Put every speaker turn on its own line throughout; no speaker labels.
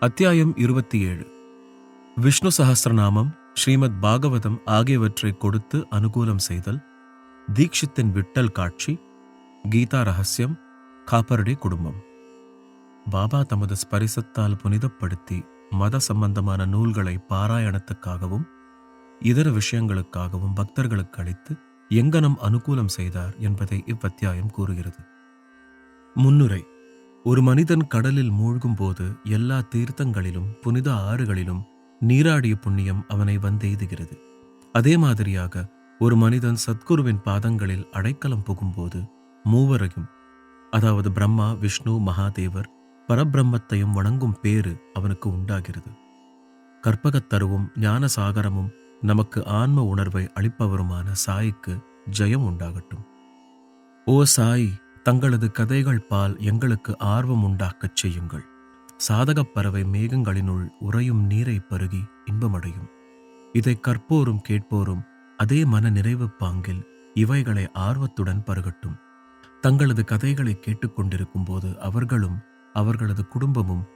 அத்தியாயம் இருபத்தி ஏழு. விஷ்ணு சஹஸ்ரநாமம் ஸ்ரீமத் பாகவதம் ஆகியவற்றை கொடுத்து அனுகூலம் செய்தல் தீக்ஷித்தின் விட்டல் காட்சி கீதா ரகசியம் காப்பருடைய குடும்பம். பாபா தமது ஸ்பரிசத்தால் புனிதப்படுத்தி மத சம்பந்தமான நூல்களை பாராயணத்துக்காகவும் இதர விஷயங்களுக்காகவும் பக்தர்களுக்கு அளித்து எங்கனம் அனுகூலம் செய்தார் என்பதை இவ்வத்தியாயம் கூறுகிறது. முன்னுரை ஒரு மனிதன் கடலில் மூழ்கும் போது எல்லா தீர்த்தங்களிலும் புனித ஆறுகளிலும் நீராடிய புண்ணியம் அவனை வந்தெய்துகிறது. அதே மாதிரியாக ஒரு மனிதன் சத்குருவின் பாதங்களில் அடைக்கலம் புகும்போது மூவரையும் அதாவது பிரம்மா விஷ்ணு மகாதேவர் பரபிரம்மத்தையும் வணங்கும் பேறு அவனுக்கு உண்டாகிறது. கற்பகத்தருவும் ஞானசாகரமும் நமக்கு ஆன்ம உணர்வை அளிப்பவருமான சாய்க்கு ஜெயம் உண்டாகட்டும். ஓ சாய் தங்களது கதைகள் பால் எங்களுக்கு ஆர்வம் உண்டாக்கச் செய்யுங்கள். சாதகப் பறவை மேகங்களினுள் உறையும் நீரை பருகி இன்பமடையும். இதை கற்போரும் கேட்போரும் அதே மன நிறைவு பாங்கில் இவைகளை ஆர்வத்துடன் பருகட்டும். தங்களது கதைகளை கேட்டுக்கொண்டிருக்கும் போது அவர்களும் அவர்களது குடும்பமும்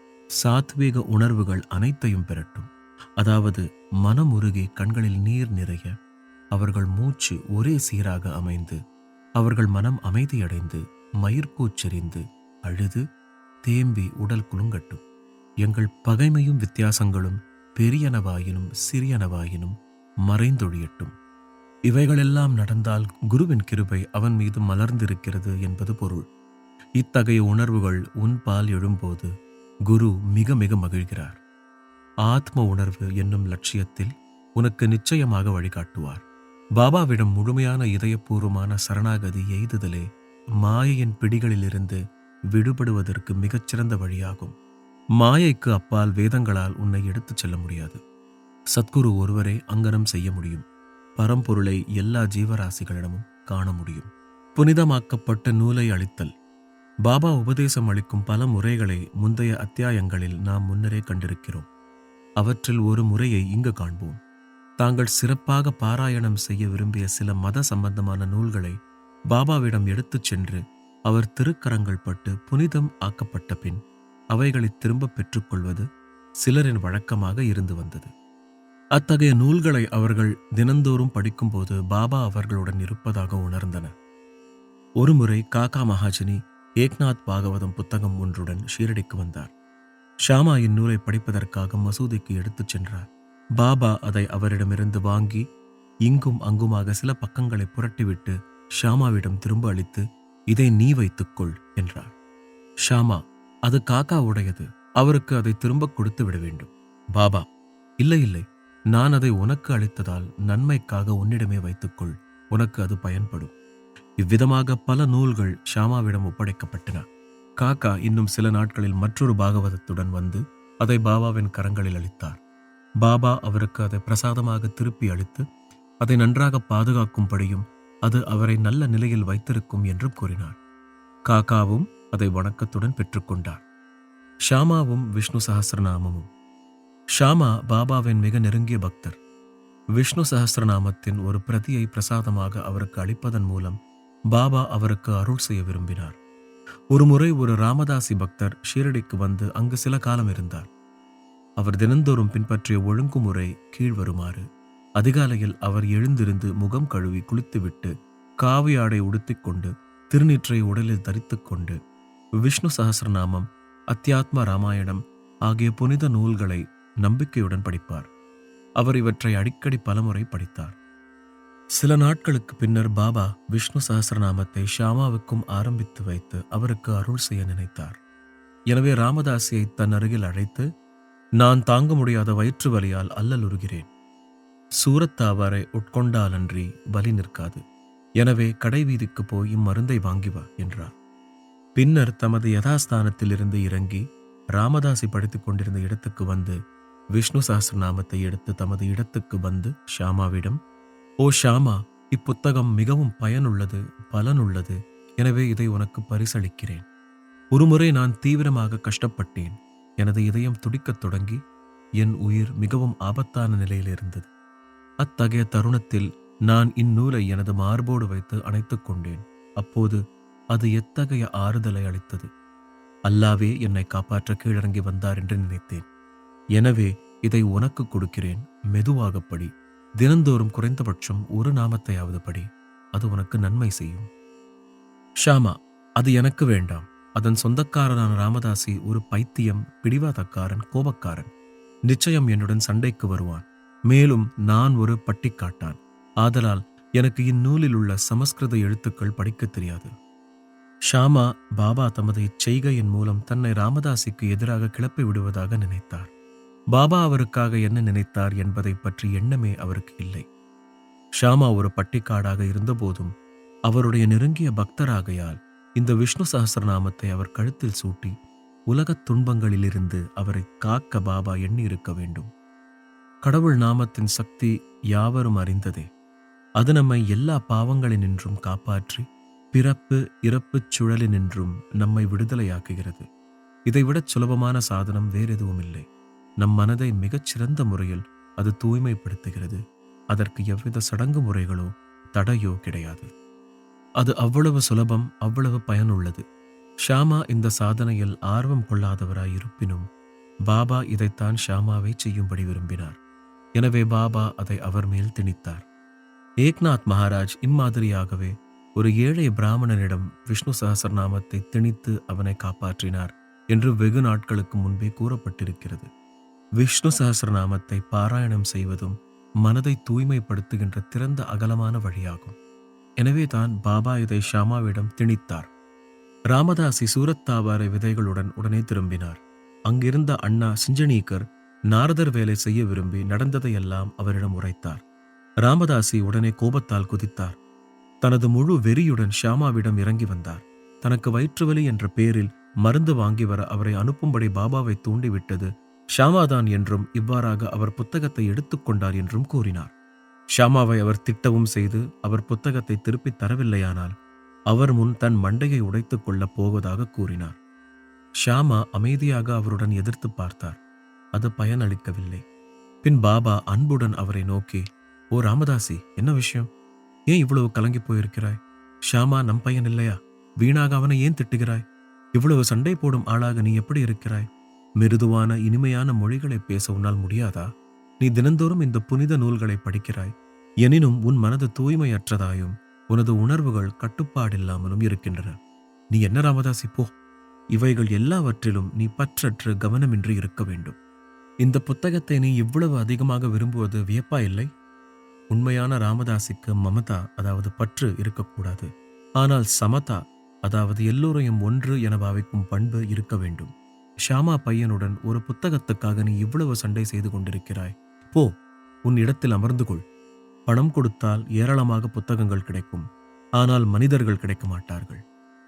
சாத்வீக உணர்வுகள் அனைத்தையும் பெறட்டும். அதாவது மனமுருகி கண்களில் நீர் நிறைய அவர்கள் மூச்சு ஒரே சீராக அமைந்து அவர்கள் மனம் அமைதியடைந்து மயிர்கூச்செறிந்து அழுது தேம்பி உடல் குலுங்கட்டும். எங்கள் பகைமையும் வித்தியாசங்களும் பெரியனவாயினும் சிறியனவாயினும் மறைந்தொழியட்டும். இவைகளெல்லாம் நடந்தால் குருவின் கிருபை அவன் மீது மலர்ந்திருக்கிறது என்பது பொருள். இத்தகைய உணர்வுகள் உன் பால் எழும்போது குரு மிக மிக மகிழ்கிறார். ஆத்ம உணர்வு என்னும் லட்சியத்தில் உனக்கு நிச்சயமாக வழிகாட்டுவார். பாபாவிடம் முழுமையான இதயபூர்வமான சரணாகதி எய்துதலே மாயையின் பிடிகளிலிருந்து விடுபடுவதற்கு மிகச்சிறந்த வழியாகும். மாயைக்கு அப்பால் வேதங்களால் உன்னை எடுத்துச் செல்ல முடியாது. சத்குரு ஒருவரே அங்கனம் செய்ய முடியும். பரம்பொருளை எல்லா ஜீவராசிகளிடமும் காண முடியும். புனிதமாக்கப்பட்ட நூலை அளித்தல் பாபா உபதேசம் அளிக்கும் பல முறைகளை முந்தைய அத்தியாயங்களில் நாம் முன்னரே கண்டிருக்கிறோம். அவற்றில் ஒரு முறையை இங்கு காண்போம். தாங்கள் சிறப்பாக பாராயணம் செய்ய விரும்பிய சில மத சம்பந்தமான நூல்களை பாபாவிடம் எடுத்துச் சென்று அவர் திருக்கரங்கள் பட்டு புனிதம் ஆக்கப்பட்ட பின் அவைகளை திரும்பப் பெற்றுக்கொள்வது சிலரின் வழக்கமாக இருந்து வந்தது. அத்தகைய நூல்களை அவர்கள் தினந்தோறும் படிக்கும்போது பாபா அவர்களுடன் இருப்பதாக உணர்ந்தன. ஒருமுறை காக்கா மகாஜனி ஏக்நாத் பாகவதம் புத்தகம் ஒன்றுடன் ஷீரடிக்கு வந்தார். ஷாமா இந்நூலை படிப்பதற்காக மசூதிக்கு எடுத்துச் சென்றார். பாபா அதை அவரிடமிருந்து வாங்கி இங்கும் அங்குமாக சில பக்கங்களை புரட்டிவிட்டு ஷாமாவிடம் திரும்ப அளித்து இதை நீ வைத்துக்கொள் என்றார் ஷாமா அது காக்கா உடையது. அவருக்கு அதை திரும்ப கொடுத்து விட வேண்டும். பாபா இல்லை இல்லை. நான் அதை உனக்கு அளித்ததால் நன்மைக்காக உன்னிடமே வைத்துக்கொள். உனக்கு அது பயன்படும். இவ்விதமாக பல நூல்கள் ஷாமாவிடம் ஒப்படைக்கப்பட்டன. காக்கா இன்னும் சில நாட்களில் மற்றொரு பாகவதத்துடன் வந்து அதை பாபாவின் கரங்களில் அளித்தார். பாபா அவருக்கு அதை பிரசாதமாக திருப்பி அளித்து அதை நன்றாக பாதுகாக்கும்படியும் அது அவரை நல்ல நிலையில் வைத்திருக்கும் என்றும் கூறினார் காக்காவும் அதை வணக்கத்துடன் பெற்றுக்கொண்டார் ஷாமாவும் விஷ்ணு சஹஸ்ரநாமமும் ஷாமா பாபாவின் மிக நெருங்கிய பக்தர். விஷ்ணு சஹஸ்ரநாமத்தின் ஒரு பிரதியை பிரசாதமாக அவருக்கு அளிப்பதன் மூலம் பாபா அவருக்கு அருள் செய்ய விரும்பினார். ஒருமுறை ஒரு ராமதாசி பக்தர் ஷீரடிக்கு வந்து அங்கு சில காலம் இருந்தார். அவர் தினந்தோறும் பின்பற்றிய ஒழுங்குமுறை கீழ் வருமாறு அதிகாலையில் அவர் எழுந்திருந்து முகம் கழுவி குளித்துவிட்டு காவி ஆடை உடுத்திக்கொண்டு திருநீற்றை உடலில் தரித்துக்கொண்டு விஷ்ணு சஹஸ்ரநாமம் அத்தியாத்ம ராமாயணம் ஆகிய புனித நூல்களை நம்பிக்கையுடன் படிப்பார். அவர் இவற்றை அடிக்கடி பலமுறை படித்தார். சில நாட்களுக்கு பின்னர் பாபா விஷ்ணு சஹஸ்ரநாமத்தை ஷாமாவுக்கும் ஆரம்பித்து வைத்து அவருக்கு அருள் செய்ய நினைத்தார். எனவே ராமதாசியை தன் அருகில் அழைத்து நான் தாங்க முடியாத வயிற்று வலியால் அல்லலுறுகிறேன். சூரத்தாவாரை உட்கொண்டாலன்றி வலி நிற்காது. எனவே கடைவீதிக்கு போய் இம்மருந்தை வாங்கி வா என்றார். பின்னர் தமது யதாஸ்தானத்திலிருந்து இறங்கி ராமதாசி படித்துக் கொண்டிருந்த இடத்துக்கு வந்து விஷ்ணு சாஸ்திரநாமத்தை எடுத்து தமது இடத்துக்கு வந்து ஷாமாவிடம் ஓ ஷாமா இப்புத்தகம் மிகவும் பயனுள்ளது பலனுள்ளது. எனவே இதை உனக்கு பரிசளிக்கிறேன். ஒருமுறை நான் தீவிரமாக கஷ்டப்பட்டேன். எனது இதயம் துடிக்கத் தொடங்கி என் உயிர் மிகவும் ஆபத்தான நிலையில் இருந்தது அத்தகைய தருணத்தில் நான் இந்நூலை எனது மார்போடு வைத்து அணைத்துக் கொண்டேன். அப்போது அது எத்தகைய ஆறுதலை அளித்தது? அல்லாவே என்னை காப்பாற்ற கீழிறங்கி வந்தார் என்று நினைத்தேன். எனவே இதை உனக்கு கொடுக்கிறேன். மெதுவாக படி தினந்தோறும் குறைந்தபட்சம் ஒரு நாமத்தையாவது படி. அது உனக்கு நன்மை செய்யும். ஷாமா அது எனக்கு வேண்டாம். அதன் சொந்தக்காரனான ராமதாசி ஒரு பைத்தியம் பிடிவாதக்காரன் கோபக்காரன். நிச்சயம் என்னுடன் சண்டைக்கு வருவான். மேலும் நான் ஒரு பட்டிக்காட்டான். ஆதலால் எனக்கு இந்நூலில் உள்ள சமஸ்கிருத எழுத்துக்கள் படிக்கத் தெரியாது. ஷாமா பாபா தமது இச்செய்கையின் மூலம் தன்னை ராமதாசிக்கு எதிராக கிளப்பி விடுவதாக நினைத்தார். பாபா அவருக்காக என்ன நினைத்தார் என்பதை பற்றி எண்ணமே அவருக்கு இல்லை. ஷாமா ஒரு பட்டிக்காடாக இருந்தபோதும் அவருடைய நெருங்கிய பக்தராகையால் இந்த விஷ்ணு சஹஸ்ரநாமத்தை அவர் கழுத்தில் சூட்டி உலகத் துன்பங்களிலிருந்து அவரை காக்க பாபா எண்ணியிருக்க வேண்டும். கடவுள் நாமத்தின் சக்தி யாவரும் அறிந்ததே. அது நம்மை எல்லா பாவங்களினின்றும் காப்பாற்றி பிறப்பு இறப்புச் சுழலினின்றும் நம்மை விடுதலையாக்குகிறது. இதைவிடச் சுலபமான சாதனம் வேறெதுவும் இல்லை நம் மனதை மிகச் சிறந்த முறையில் அது தூய்மைப்படுத்துகிறது. அதற்கு எவ்வித சடங்கு முறைகளோ தடையோ கிடையாது. அது அவ்வளவு சுலபம் அவ்வளவு பயனுள்ளது. ஷாமா இந்த சாதனையில் ஆர்வம் கொள்ளாதவராய் இருப்பினும் பாபா இதைத்தான் ஷாமாவை செய்யும்படி விரும்பினார். எனவே பாபா அதை அவர் மேல் திணித்தார். ஏக்நாத் மகாராஜ் இம்மாதிரியாகவே ஒரு ஏழை பிராமணனிடம் விஷ்ணு சகசரநாமத்தை திணித்து அவனை காப்பாற்றினார் என்று வெகு நாட்களுக்கு முன்பே கூறப்பட்டிருக்கிறது. விஷ்ணு சகசரநாமத்தை பாராயணம் செய்வதும் மனதை தூய்மைப்படுத்துகின்ற திறந்த அகலமான வழியாகும். எனவே தான் பாபா இதை ஷாமாவிடம் திணித்தார். ராமதாசி சூரத்தாவாரை விதைகளுடன் உடனே திரும்பினார். அங்கிருந்த அண்ணா சிஞ்சனீக்கர் நாரதர் வேலை செய்ய விரும்பி நடந்ததையெல்லாம் அவரிடம் உரைத்தார். ராமதாசி உடனே கோபத்தால் குதித்தார். தனது முழு வெறியுடன் ஷியாமாவிடம் இறங்கி வந்தார். தனக்கு வயிற்றுவலி என்ற பேரில் மருந்து வாங்கி வர அவரை அனுப்பும்படி பாபாவை தூண்டிவிட்டது ஷாமாதான் என்றும் இவ்வாறாக அவர் புத்தகத்தை எடுத்துக்கொண்டார் என்றும் கூறினார். ஷாமாவை அவர் திட்டவும் செய்து அவர் புத்தகத்தை திருப்பித் தரவில்லையானால் அவர் முன் தன் மண்டையை உடைத்துக் கொள்ளப் போவதாக கூறினார். ஷாமா அமைதியாக அவருடன் எதிர்த்து பார்த்தார். அது பயனளிக்கவில்லை. பின் பாபா அன்புடன் அவரை நோக்கி ஓ ராமதாசி என்ன விஷயம்? ஏன் இவ்வளவு கலங்கி போயிருக்கிறாய்? ஷாமா நம் பையன் இல்லையா? வீணாக அவனை ஏன் திட்டுகிறாய்? இவ்வளவு சண்டை போடும் ஆளாக நீ எப்படி இருக்கிறாய்? மிருதுவான இனிமையான மொழிகளை பேச உன்னால் முடியாதா? நீ தினந்தோறும் இந்த புனித நூல்களை படிக்கிறாய். எனினும் உன் மனது தூய்மையற்றதாயும் உனது உணர்வுகள் கட்டுப்பாடில்லாமலும் இருக்கின்றன. நீ என்ன ராமதாசி போ. இவைகள் எல்லாவற்றிலும் நீ பற்றற்று கவனமின்றி இருக்க வேண்டும். இந்த புத்தகத்தை நீ இவ்வளவு அதிகமாக விரும்புவது வியப்பா இல்லை? உண்மையான ராமதாசிக்கு மமதா அதாவது பற்று இருக்கக்கூடாது. ஆனால் சமதா அதாவது எல்லோரையும் ஒன்று என பாவிக்கும் பண்பு இருக்க வேண்டும். ஷாமா பையனுடன் ஒரு புத்தகத்துக்காக நீ இவ்வளவு சண்டை செய்து கொண்டிருக்கிறாய். போ உன் இடத்தில் அமர்ந்து கொள். பணம் கொடுத்தால் ஏராளமாக புத்தகங்கள் கிடைக்கும். ஆனால் மனிதர்கள் கிடைக்க மாட்டார்கள்.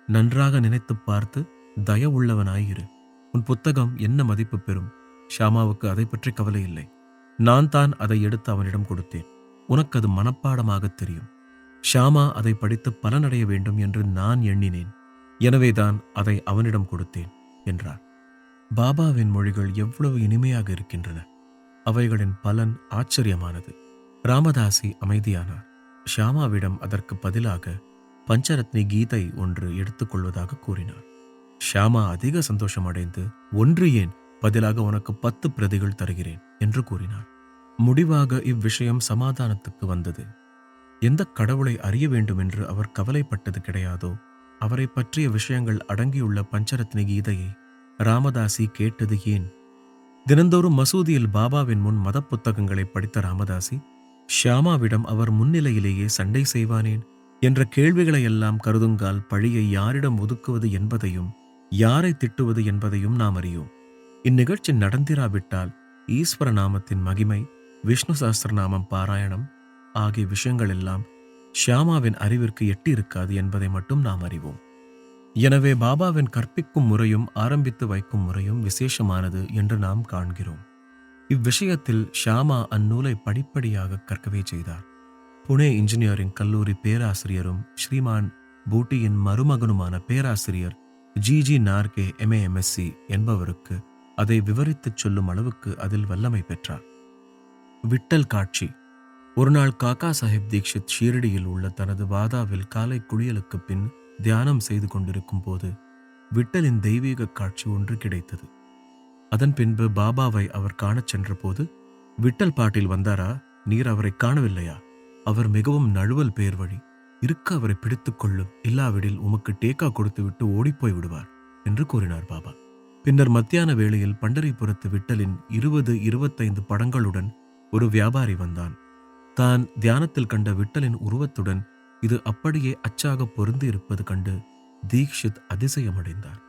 நன்றாக நினைத்துப் பார்த்து தயவுள்ளவனாயிரு உன் புத்தகம் என்ன மதிப்பு பெறும்? ஷாமாவுக்கு அதை பற்றி கவலை இல்லை. நான் தான் அதை எடுத்து அவனிடம் கொடுத்தேன். உனக்கு அது மனப்பாடமாக தெரியும். ஷாமா அதை படித்து பலனடைய வேண்டும் என்று நான் எண்ணினேன். எனவேதான் அதை அவனிடம் கொடுத்தேன் என்றார். பாபாவின் மொழிகள் எவ்வளவு இனிமையாக இருக்கின்றன. அவைகளின் பலன் ஆச்சரியமானது. ராமதாசி அமைதியானார். ஷியாமாவிடம் அதற்கு பதிலாக பஞ்சரத்னி கீதை ஒன்று எடுத்துக்கொள்வதாக கூறினார். ஷியாமா அதிக சந்தோஷமடைந்து ஒன்று ஏன்? பதிலாக உனக்கு பத்து பிரதிகள் தருகிறேன் என்று கூறினார் முடிவாக இவ்விஷயம் சமாதானத்துக்கு வந்தது. எந்த கடவுளை அறிய வேண்டும் என்று அவர் கவலைப்பட்டது கிடையாதோ அவரை பற்றிய விஷயங்கள் அடங்கியுள்ள பஞ்சரத்ன கீதையை ராமதாசி கேட்டது ஏன்? தினந்தோறும் மசூதியில் பாபாவின் முன் மத புத்தகங்களை படித்த ராமதாசி ஷியாமாவிடம் அவர் முன்னிலையிலேயே சண்டை செய்வானேன் என்ற கேள்விகளையெல்லாம் கருதுங்கால் பழியை யாரிடம் ஒதுக்குவது என்பதையும் யாரை திட்டுவது என்பதையும் நாம் அறியோம். இந்நிகழ்ச்சி நடந்திராவிட்டால் ஈஸ்வர நாமத்தின் மகிமை விஷ்ணு சஹஸ்ரநாமம் பாராயணம் ஆகிய விஷயங்கள் எல்லாம் ஷியாமாவின் அறிவிற்கு எட்டி இருக்காது என்பதை மட்டும் நாம் அறிவோம். எனவே பாபாவின் கற்பிக்கும் முறையும் ஆரம்பித்து வைக்கும் முறையும் விசேஷமானது என்று நாம் காண்கிறோம். இவ்விஷயத்தில் ஷியாமா அந்நூலை படிப்படியாக கற்கவே செய்தார். புனே இன்ஜினியரிங் கல்லூரி பேராசிரியரும் ஸ்ரீமான் பூட்டியின் மருமகனுமான பேராசிரியர் ஜி ஜி நார்கே எம்ஏஎம்எஸ்சி என்பவருக்கு அதை விவரித்துச் சொல்லும் அளவுக்கு அதில் வல்லமை பெற்றார். விட்டல் காட்சி. ஒருநாள் காக்கா சாஹிப் தீக்ஷித் ஷீரடியில் உள்ள தனது வாதாவில் காலை குளியலுக்கு பின் தியானம் செய்து கொண்டிருக்கும் போது விட்டலின் தெய்வீக காட்சி ஒன்று கிடைத்தது. அதன் பின்பு பாபாவை அவர் காணச் சென்றபோது விட்டல் பாட்டில் வந்தாரா? நீர் அவரை காணவில்லையா? அவர் மிகவும் நழுவல் பேர் வழி. இருக்க அவரை பிடித்துக் கொள்ளும். இல்லாவிடில் உமக்கு டேக்கா கொடுத்துவிட்டு ஓடிப்போய் விடுவார் என்று கூறினார் பாபா. பின்னர் மத்தியான வேளையில் பண்டரிபுரத்து விட்டலின் இருபது இருபத்தைந்து படங்களுடன் ஒரு வியாபாரி வந்தான். தான் தியானத்தில் கண்ட விட்டலின் உருவத்துடன் இது அப்படியே அச்சாக பொருந்தியிருப்பது கண்டு தீக்ஷித் அதிசயமடைந்தார்.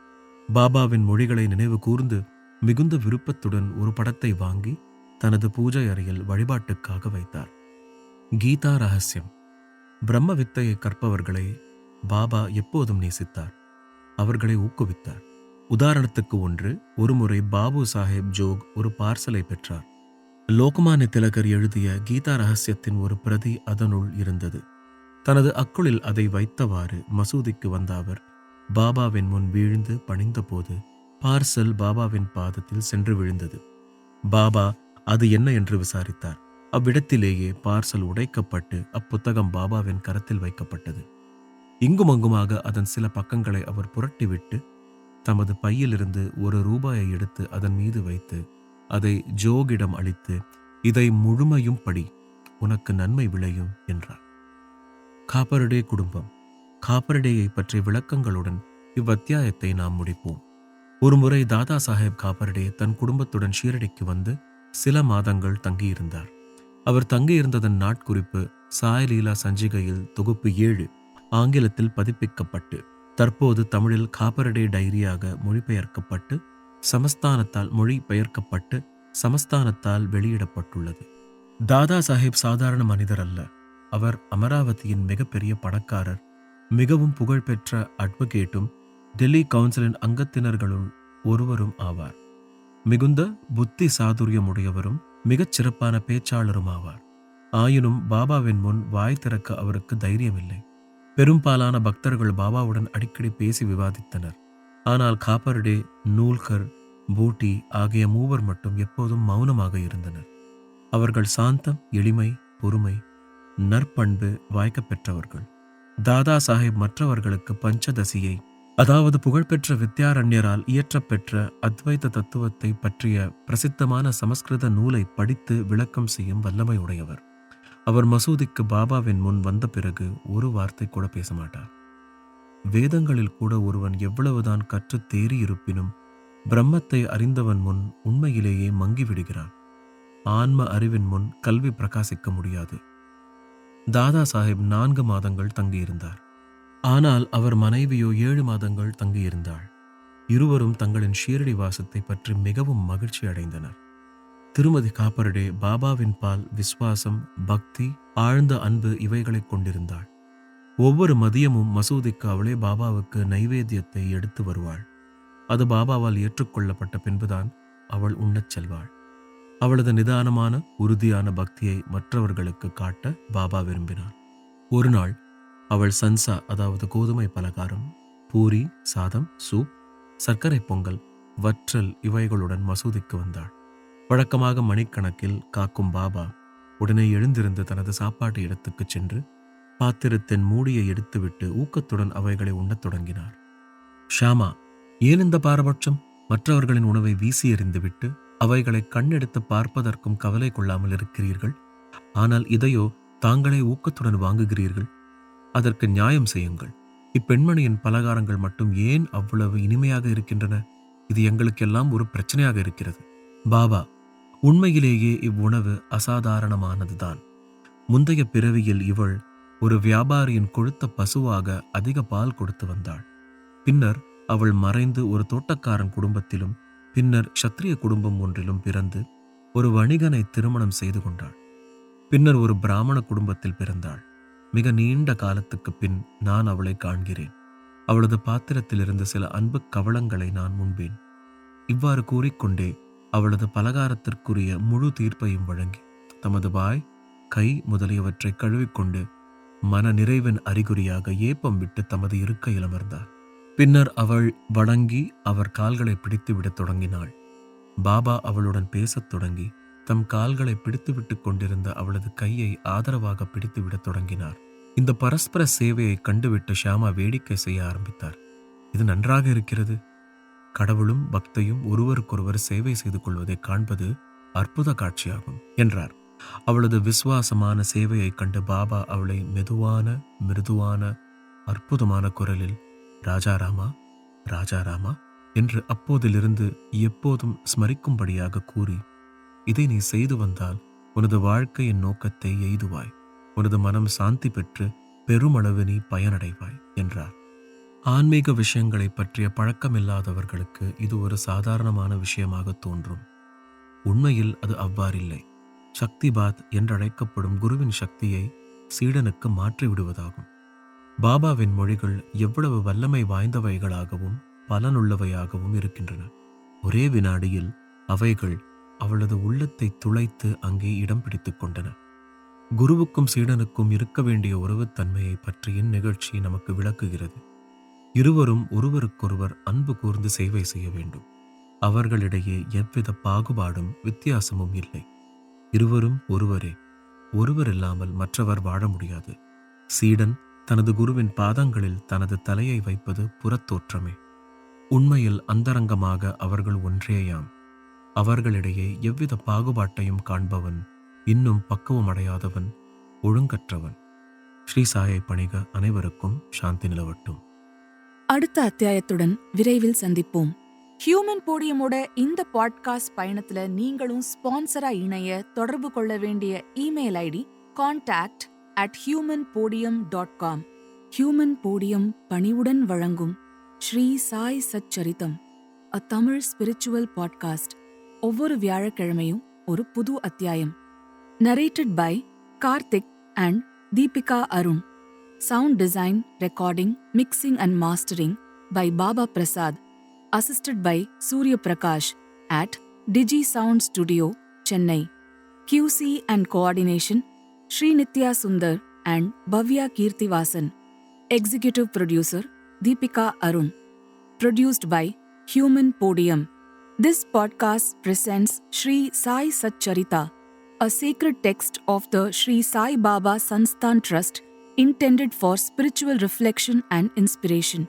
பாபாவின் மொழிகளை நினைவு கூர்ந்து மிகுந்த விருப்பத்துடன் ஒரு படத்தை வாங்கி தனது பூஜை அறையில் வழிபாட்டுக்காக வைத்தார். கீதா ரகசியம். பிரம்ம வித்தையை கற்பவர்களை பாபா எப்போதும் நேசித்தார். அவர்களை ஊக்குவித்தார். உதாரணத்துக்கு ஒன்று ஒருமுறை பாபு சாஹேப் ஜோக் ஒரு பார்சலை பெற்றார். லோகமானிய திலகர் எழுதிய கீதா ரகசியத்தின் ஒரு பிரதி அதனுள் இருந்தது. தனது அக்குளில் அதை வைத்தவாறு மசூதிக்கு வந்த அவர் பாபாவின் முன் வீழ்ந்து பணிந்தபோது பார்சல் பாபாவின் பாதத்தில் சென்று விழுந்தது. பாபா அது என்ன என்று விசாரித்தார். அவ்விடத்திலேயே பார்சல் உடைக்கப்பட்டு அப்புத்தகம் பாபாவின் கரத்தில் வைக்கப்பட்டது. இங்குமங்குமாக அதன் சில பக்கங்களை அவர் புரட்டிவிட்டு தமது பையிலிருந்து ஒரு ரூபாயை எடுத்து அதன் மீது வைத்து அதை ஜோகிடம் அளித்து இதை முழுமையும் படி உனக்கு நன்மை விளையும் என்றார். காப்பருடே குடும்பம். காப்பரடேயை பற்றிய விளக்கங்களுடன் இவ்வத்தியாயத்தை நாம் முடிப்போம். ஒருமுறை தாதா சாஹேப் காப்பர்டே தன் குடும்பத்துடன் ஷீரடிக்கு வந்து சில மாதங்கள் தங்கியிருந்தார். அவர் தங்கியிருந்ததன் நாட்குறிப்பு சாயலீலா சஞ்சிகையில் தொகுப்பு ஏழு ஆங்கிலத்தில் பதிப்பிக்கப்பட்டு தற்போது தமிழில் காப்பரடே டைரியாக மொழிபெயர்க்கப்பட்டு சமஸ்தானத்தால் மொழிபெயர்க்கப்பட்டு சமஸ்தானத்தால் வெளியிடப்பட்டுள்ளது. தாதா சாஹேப் சாதாரண மனிதர் அல்ல. அவர் அமராவதியின் மிகப்பெரிய பணக்காரர். மிகவும் புகழ்பெற்ற அட்வொகேட்டும் டெல்லி கவுன்சிலின் அங்கத்தினர்களுள் ஒருவரும் ஆவார். மிகுந்த புத்தி சாதுரியமுடையவரும் மிகச் சிறப்பான பேச்சாளரும் ஆவார் ஆயினும் பாபாவின் முன் வாய் திறக்க அவருக்கு தைரியமில்லை. பெரும்பாலான பக்தர்கள் பாபாவுடன் அடிக்கடி பேசி விவாதித்தனர். ஆனால் காப்பர்டே நூல்கர் பூட்டி ஆகிய மூவர் மட்டும் எப்போதும் மௌனமாக இருந்தனர். அவர்கள் சாந்தம் எளிமை பொறுமை நற்பண்பு வாய்க்க பெற்றவர்கள். தாதா சாஹேப் மற்றவர்களுக்கு பஞ்சதசியை அதாவது புகழ்பெற்ற வித்யாரண்யரால் இயற்றப்பெற்ற அத்வைத தத்துவத்தை பற்றிய பிரசித்தமான சமஸ்கிருத நூலை படித்து விளக்கம் செய்யும் வல்லமை உடையவர் அவர் மசூதிக்கு பாபாவின் முன் வந்த பிறகு ஒரு வார்த்தை கூட பேச மாட்டார் வேதங்களில் கூட ஒருவன் எவ்வளவுதான் கற்றுத் தேறி இருப்பினும் பிரம்மத்தை அறிந்தவன் முன் உண்மையிலேயே மங்கிவிடுகிறான். ஆன்ம அறிவின் முன் கல்வி பிரகாசிக்க முடியாது. தாதா சாஹிப் நான்கு மாதங்கள் தங்கியிருந்தார். ஆனால் அவர் மனைவியோ ஏழு மாதங்கள் தங்கியிருந்தாள். இருவரும் தங்களின் ஷீரடி வாசத்தை பற்றி மிகவும் மகிழ்ச்சி அடைந்தனர். திருமதி காப்பரடே பாபாவின் பால் விஸ்வாசம் பக்தி ஆழ்ந்த அன்பு இவைகளைக் கொண்டிருந்தாள். ஒவ்வொரு மதியமும் மசூதிக்கு அவளே பாபாவுக்கு நைவேத்தியத்தை எடுத்து வருவாள். அது பாபாவால் ஏற்றுக்கொள்ளப்பட்ட பின்புதான் அவள் உண்ணச் செல்வாள். அவளது நிதானமான உறுதியான பக்தியை மற்றவர்களுக்கு காட்ட பாபா விரும்பினார். ஒரு நாள் அவள் சன்சா அதாவது கோதுமை பலகாரம் பூரி சாதம் சூப் சர்க்கரை பொங்கல் வற்றல் இவைகளுடன் மசூதிக்கு வந்தாள். வழக்கமாக மணிக்கணக்கில் காக்கும் பாபா உடனே எழுந்திருந்து தனது சாப்பாட்டு இடத்துக்குச் சென்று பாத்திரத்தின் மூடியை எடுத்துவிட்டு ஊக்கத்துடன் அவைகளை உண்ணத் தொடங்கினார். ஷாமா ஏன் இந்த பாரபட்சம்? மற்றவர்களின் உணவை வீசி எறிந்துவிட்டு அவைகளை கண்ணெடுத்து பார்ப்பதற்கும் கவலை கொள்ளாமல் இருக்கிறீர்கள். ஆனால் இதையோ தாங்களே ஊக்கத்துடன் வாங்குகிறீர்கள். அதற்கு நியாயம் செய்யுங்கள். இப்பெண்மணியின் பலகாரங்கள் மட்டும் ஏன் அவ்வளவு இனிமையாக இருக்கின்றன? இது எங்களுக்கெல்லாம் ஒரு பிரச்சனையாக இருக்கிறது. பாபா உண்மையிலேயே இவ்வுணவு அசாதாரணமானதுதான். முந்தைய பிறவியில் இவள் ஒரு வியாபாரியின் கொழுத்த பசுவாக அதிக பால் கொடுத்து வந்தாள். பின்னர் அவள் மறைந்து ஒரு தோட்டக்காரன் குடும்பத்திலும் பின்னர் சத்திரிய குடும்பம் ஒன்றிலும் பிறந்து ஒரு வணிகனை திருமணம் செய்து கொண்டாள். பின்னர் ஒரு பிராமண குடும்பத்தில் பிறந்தாள். மிக நீண்ட காலத்துக்கு பின் நான் அவளை காண்கிறேன். அவளது பாத்திரத்திலிருந்து சில அன்பு கவளங்களை நான் முன்பேன் இவ்வாறு கூறிக்கொண்டே அவளது பலகாரத்திற்குரிய முழு தீர்ப்பையும் வழங்கி தமது வாய் கை முதலியவற்றை கழுவிக்கொண்டு மன நிறைவின் அறிகுறியாக ஏப்பம் விட்டு தமது இருக்கையில் அமர்ந்தார். பின்னர் அவள் வணங்கி அவர் கால்களை பிடித்து விடத் தொடங்கினாள். பாபா அவளுடன் பேசத் தொடங்கி தம் கால்களை பிடித்துவிட்டு கொண்டிருந்த அவளது கையை ஆதரவாக பிடித்து விடத் தொடங்கினார். இந்த பரஸ்பர சேவையை கண்டுவிட்டு ஷியாமா வேடிக்கை செய்ய ஆரம்பித்தார். இது நன்றாக இருக்கிறது. கடவுளும் பக்தையும் ஒருவருக்கொருவர் சேவை செய்து கொள்வதைக் காண்பது அற்புத காட்சியாகும் என்றார். அவளது விசுவாசமான சேவையைக் கண்டு பாபா அவளை மெதுவான மிருதுவான அற்புதமான குரலில் ராஜாராமா ராஜாராமா என்று அப்போதிலிருந்து எப்போதும் ஸ்மரிக்கும்படியாக கூறி இதை நீ செய்து வந்தால் உனது வாழ்க்கையின் நோக்கத்தை எய்துவாய். உனது மனம் சாந்தி பெற்று பெருமளவு நீ பயனடைவாய் என்றார். ஆன்மீக விஷயங்களை பற்றிய பழக்கமில்லாதவர்களுக்கு இது ஒரு சாதாரணமான விஷயமாக தோன்றும். உண்மையில் அது அவ்வாறில்லை. சக்திபாத் என்றழைக்கப்படும் குருவின் சக்தியை சீடனுக்கு மாற்றிவிடுவதாகும். பாபாவின் மொழிகள் எவ்வளவு வல்லமை வாய்ந்தவைகளாகவும் பலனுள்ளவையாகவும் இருக்கின்றன. ஒரே வினாடியில் அவைகள் அவளது உள்ளத்தை துளைத்து அங்கே இடம் பிடித்துக் கொண்டன. குருவுக்கும் சீடனுக்கும் இருக்க வேண்டிய உறவுத்தன்மையை பற்றிய நிகழ்ச்சி நமக்கு விளக்குகிறது. இருவரும் ஒருவருக்கொருவர் அன்பு கூர்ந்து சேவை செய்ய வேண்டும். அவர்களிடையே எவ்வித பாகுபாடும் வித்தியாசமும் இல்லை. இருவரும் ஒருவரே. ஒருவர் இல்லாமல் மற்றவர் வாழ முடியாது. சீடன் தனது குருவின் பாதங்களில் தனது தலையை வைப்பது புறத்தோற்றமே. உண்மையில் அந்தரங்கமாக அவர்கள் ஒன்றேயாம். அவர்களிடையே எவ்வித பாகுபாட்டையும் காண்பவன் இன்னும் பக்குவமடையாதவன் ஒழுங்கற்றவன். ஸ்ரீ சாயை பணிக அனைவருக்கும் சாந்தி நிலவட்டும்.
அடுத்த அத்தியாயத்துடன் விரைவில் சந்திப்போம். ஹியூமன் போடியமோட இந்த பாட்காஸ்ட் பயணத்துல நீங்களும் ஸ்பான்சரா இணைய தொடர்பு கொள்ள வேண்டிய email ID contact at Human Podium dot com Human Podium பணிவுடன் வழங்கும் Shri Sai Satcharitam a Tamil spiritual podcast ஒவ்வொரு வியாழக்கிழமையும் ஒரு புது அத்தியாயம். Narrated by Karthik and Deepika Arun Sound design, recording, mixing and mastering by Baba Prasad. Assisted by Surya Prakash at Digi Sound Studio, Chennai. QC and coordination Sri Nitya Sundar and Bhavya Kirtivasan. Executive producer Deepika Arun. Produced by Human Podium. This podcast presents Sri Sai Satcharita, a sacred text of the Sri Sai Baba Sansthan Trust intended for spiritual reflection and inspiration.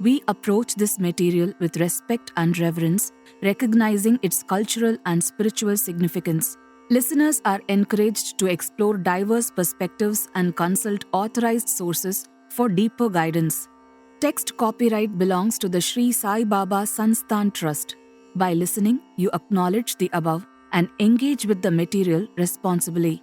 We approach this material with respect and reverence, recognizing its cultural and spiritual significance. Listeners are encouraged to explore diverse perspectives and consult authorized sources for deeper guidance. Text copyright belongs to the Sri Sai Baba Sansthan Trust. By listening, you acknowledge the above and engage with the material responsibly.